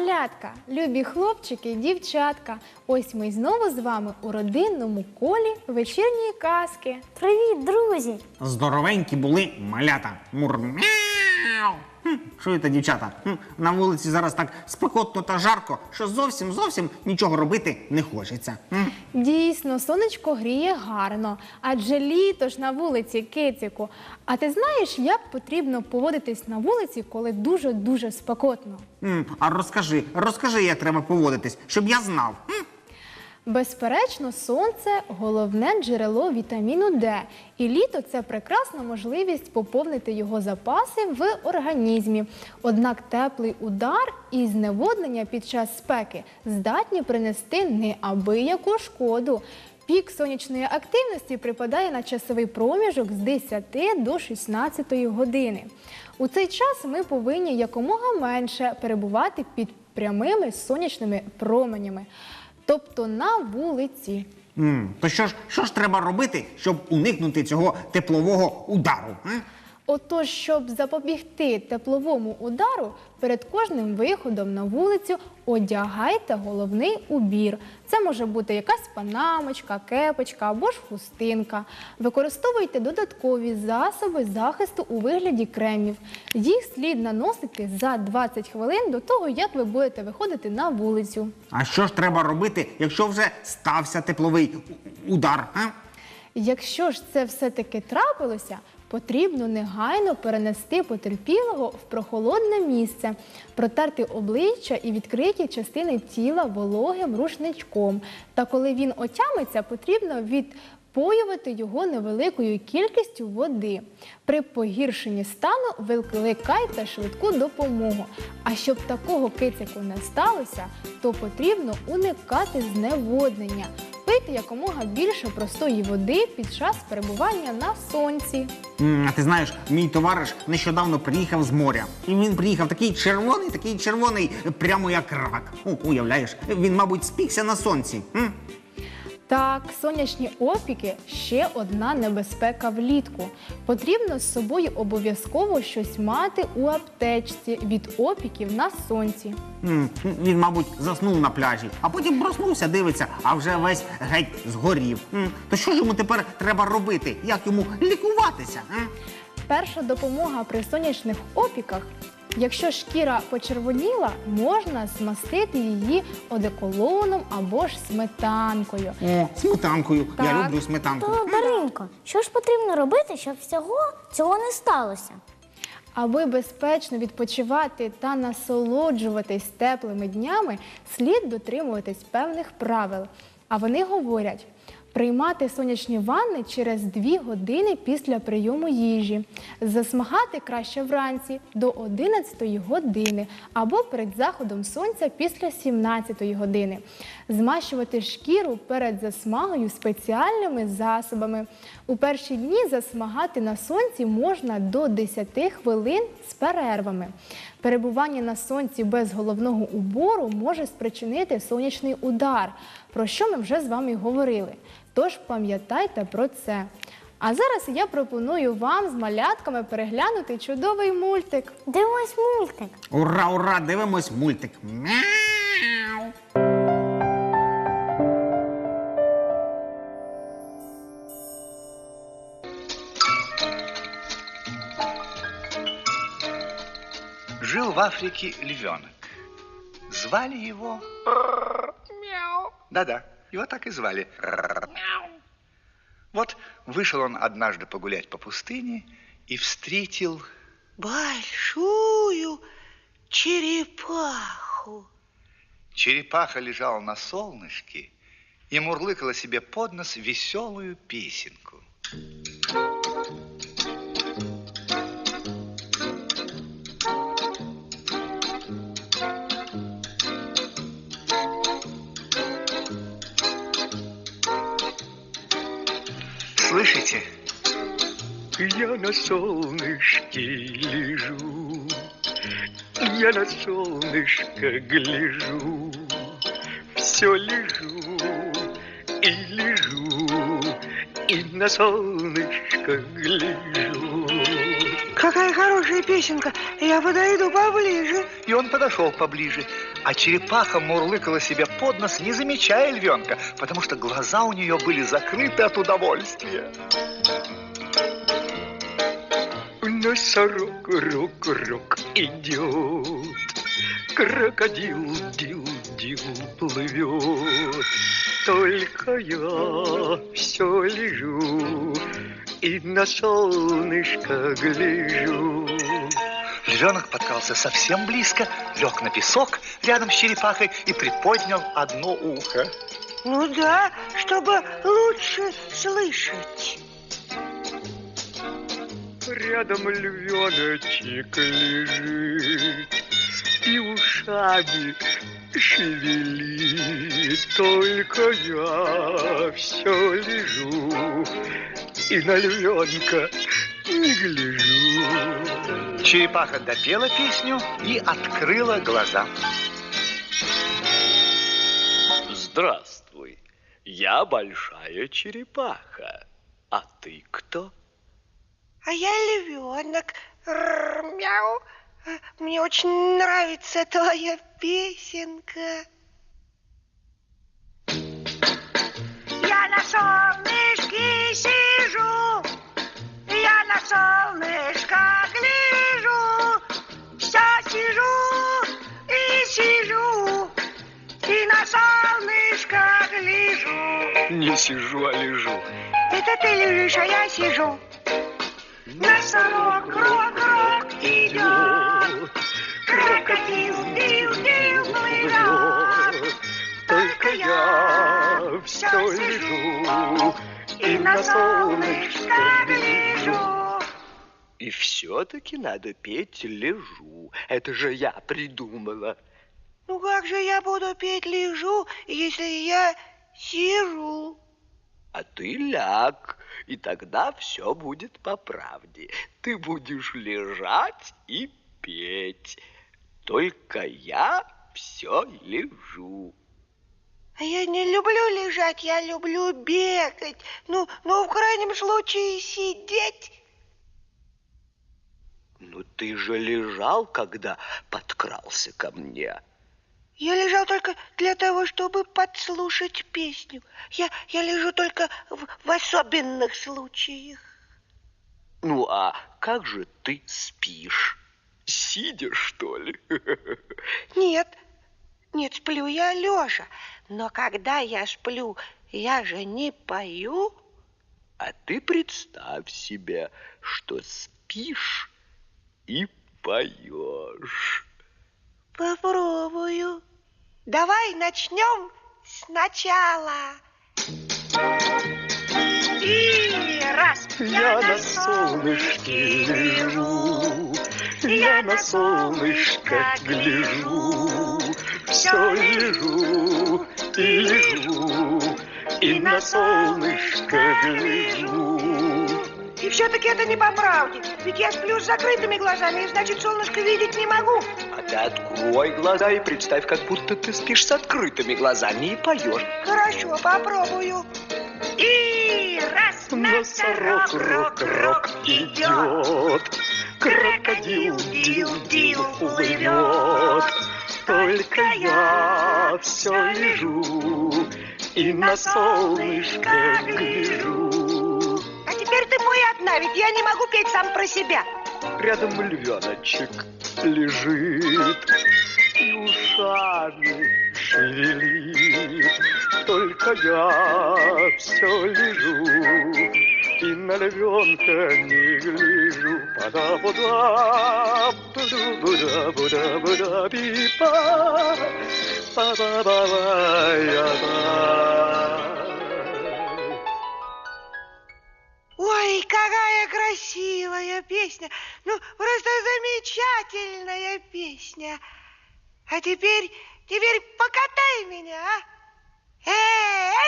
малятка, любі хлопчики і дівчатка. Ось ми знову з вами у родинному колі вечірньої казки. Привіт, друзі! Здоровенькі були малята. Мур-мяу. Хм, Чуєте, дівчата? Хм, На вулиці зараз так спекотно та жарко, що зовсім зовсім нічого робити не хочеться. Хм. Дійсно, сонечко гріє гарно, адже літо ж на вулиці кицику. А ти знаєш, як потрібно поводитись на вулиці, коли дуже-дуже спекотно? М, А розкажи, розкажи, як треба поводитись, щоб я знав. Хм. Безперечно, сонце головне джерело вітаміну Д, і літо це прекрасна можливість поповнити його запаси в організмі. Однак теплий удар і зневоднення під час спеки здатні принести неабияку шкоду. Пік сонячної активності припадає на часовий проміжок з 10 до 16 години. У цей час ми повинні якомога менше перебувати під прямими сонячними променями, тобто на вулиці. То що ж, що ж треба робити, щоб уникнути цього теплового удару? м? Отож, щоб запобігти тепловому удару, перед кожним виходом на вулицю одягайте головний убір. Це може бути якась панамочка, кепочка або ж хустинка. Використовуйте додаткові засоби захисту у вигляді кремів. Їх слід наносити за 20 хвилин до того, як ви будете виходити на вулицю. А що ж треба робити, якщо вже стався тепловий удар? А? Якщо ж це все-таки трапилося, потрібно негайно перенести потерпілого в прохолодне місце, протерти обличчя і відкриті частини тіла вологим рушничком. Та коли він отямиться, потрібно відпоювати його невеликою кількістю води. При погіршенні стану викликайте швидку допомогу. А щоб такого кицику не сталося, то потрібно уникати зневоднення. Пийте якомога більше простої води під час перебування на сонці. А ти знаєш, мій товариш нещодавно приїхав з моря. І він приїхав такий червоний, такий червоний, прямо як рак. Уявляєш, він, мабуть, спікся на сонці. Так, сонячні опіки ще одна небезпека влітку. Потрібно з собою обов'язково щось мати у аптечці від опіків на сонці. Він, мабуть, заснув на пляжі, а потім проснувся, дивиться, а вже весь геть згорів. М, То що ж йому тепер треба робити? Як йому лікуватися? Перша допомога при сонячних опіках. Якщо шкіра почервоніла, можна змастити її одеколоном або ж сметанкою. О, сметанкою. Я люблю сметанку. То, Даринко, що ж потрібно робити, щоб всього цього не сталося? Аби безпечно відпочивати та насолоджуватись теплими днями, слід дотримуватись певних правил. А вони говорять: приймати сонячні ванни через 2 години після прийому їжі, засмагати краще вранці до 11 години або перед заходом сонця після 17 години, змащувати шкіру перед засмагою спеціальними засобами. У перші дні засмагати на сонці можна до 10 хвилин з перервами. Перебування на сонці без головного убору може спричинити сонячний удар, про що ми вже з вами говорили. Тож пам'ятайте про це. А зараз я пропоную вам з малятками переглянути чудовий мультик. Дивись мультик. Ура, ура! Дивимось мультик. Мяу! Жил в Африке львенок. Звали его... Мяу. Да-да, его так и звали. Мяу. Вот вышел он однажды погулять по пустыне и встретил... большую черепаху. Черепаха лежала на солнышке и мурлыкала себе под нос веселую песенку. Слышите? Я на солнышке лежу, я на солнышко гляжу, все лежу и лежу, и на солнышко гляжу. Какая хорошая песенка. Я подойду поближе. И он подошел поближе, а черепаха мурлыкала себе под нос, не замечая львенка, потому что глаза у нее были закрыты от удовольствия. Носорог, рок, рок идет, Крокодил, дил, дил плывет. Только я все лежу И на солнышко гляжу. Львенок подкрался совсем близко, лег на песок рядом с черепахой и приподнял одно ухо. Ну да, чтобы лучше слышать. Рядом львеночек лежит И ушами шевелит Только я все лежу И на львенка не гляжу Черепаха допела песню и открыла глаза. Здравствуй, я большая черепаха А ты кто? А я львенок. Р, Мяу. Мне очень нравится твоя песенка. Я на солнышке сижу, я на солнышко солнышко гляжу. Не сижу, а лежу Это ты лежишь, а я сижу. Носорог, крок-крок идет, крокодил, дил, дил плывет. Только я все лежу и на солнышко гляжу. И все-таки надо петь лежу. Это же я придумала. Ну как же я буду петь лежу, если я сижу? А ты ляг, и тогда все будет по правде. Ты будешь лежать и петь. Только я все лежу. А я не люблю лежать, я люблю бегать. Ну, ну, в крайнем случае сидеть. Ну ты же лежал, когда подкрался ко мне. Я лежал только для того, чтобы подслушать песню. Я, я лежу только в, в особенных случаях. Ну а как же ты спишь? Сидя, что ли? Нет, нет, сплю я лежа. Но когда я сплю, я же не пою. А ты представь себе, что спишь и поешь. Попробую. Давай начнем сначала. И раз. Я на солнышке лежу, я на солнышко гляжу, все лежу и лежу, и на солнышко гляжу. И все-таки это не по правде. Ведь я сплю с закрытыми глазами, и значит, солнышко видеть не могу. А ты открой глаза и представь, как будто ты спишь с открытыми глазами и поешь. Хорошо, попробую. И раз. Носорог, рок, рок идет, крокодил, дил, дил плывет. Только я все лежу и на солнышко гляжу. А теперь ты мой одна, ведь я не могу петь сам про себя. Рядом львеночек лежит и ушами шевелит. Только я все лежу и на львенка не гляжу. пада буда буда буда буда пипа па ба ба ба я Ой, какая красивая песня. Ну, просто замечательная песня. А теперь, теперь покатай меня, а? Эх!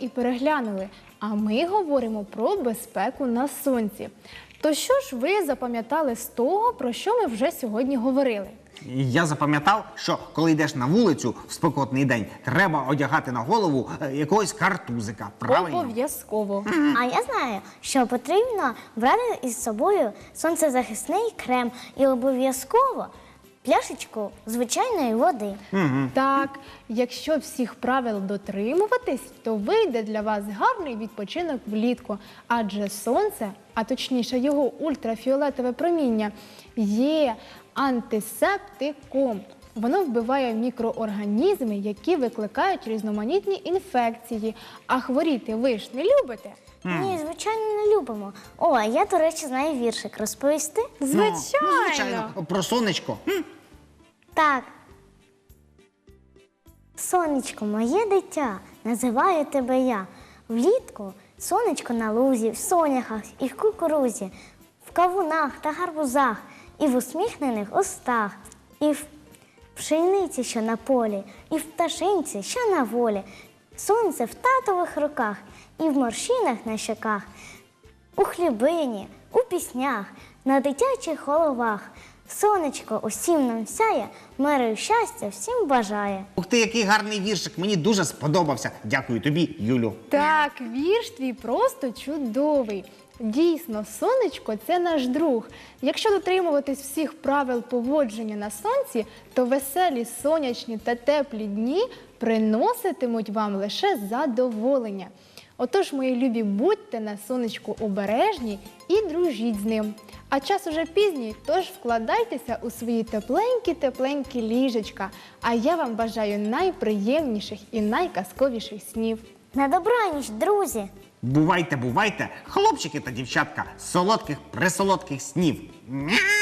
І переглянули. А ми говоримо про безпеку на сонці. То що ж ви запам'ятали з того, про що ми вже сьогодні говорили? Я запам'ятав, що коли йдеш на вулицю в спекотний день, треба одягати на голову е, якогось картузика. Правильно? Обов'язково. А я знаю, що потрібно брати із собою сонцезахисний крем і обов'язково пляшечку звичайної води. Так, якщо всіх правил дотримуватись, то вийде для вас гарний відпочинок влітку, адже сонце, а точніше його ультрафіолетове проміння, є антисептиком. Воно вбиває мікроорганізми, які викликають різноманітні інфекції. А хворіти ви ж не любите? Ні, звичайно, не любимо. О, а я, до речі, знаю віршик розповісти. Звичайно. ну, звичайно, про сонечко. Хм. Так. Сонечко, моє дитя, називаю тебе я. Влітку сонечко на лузі, в соняхах і в кукурузі, в кавунах та гарбузах, і в усміхнених устах, і в пшениці, що на полі, і в пташинці, що на волі. Сонце в татових руках, і в морщинах на щоках, у хлібині, у піснях, на дитячих головах. Сонечко усім нам сяє, і щастя всім бажає. Ух ти, який гарний віршик. Мені дуже сподобався. Дякую тобі, Юлю. Так, вірш твій просто чудовий. Дійсно, сонечко це наш друг. Якщо дотримуватись всіх правил поводження на сонці, то веселі сонячні та теплі дні приноситимуть вам лише задоволення. Отож, мої любі, будьте на сонечку обережні і дружіть з ним. А час уже пізній, тож вкладайтеся у свої тепленькі-тепленькі ліжечка. А я вам бажаю найприємніших і найказковіших снів. На добраніч, друзі! Бувайте, бувайте, хлопчики та дівчатка, солодких присолодких снів. Мяу!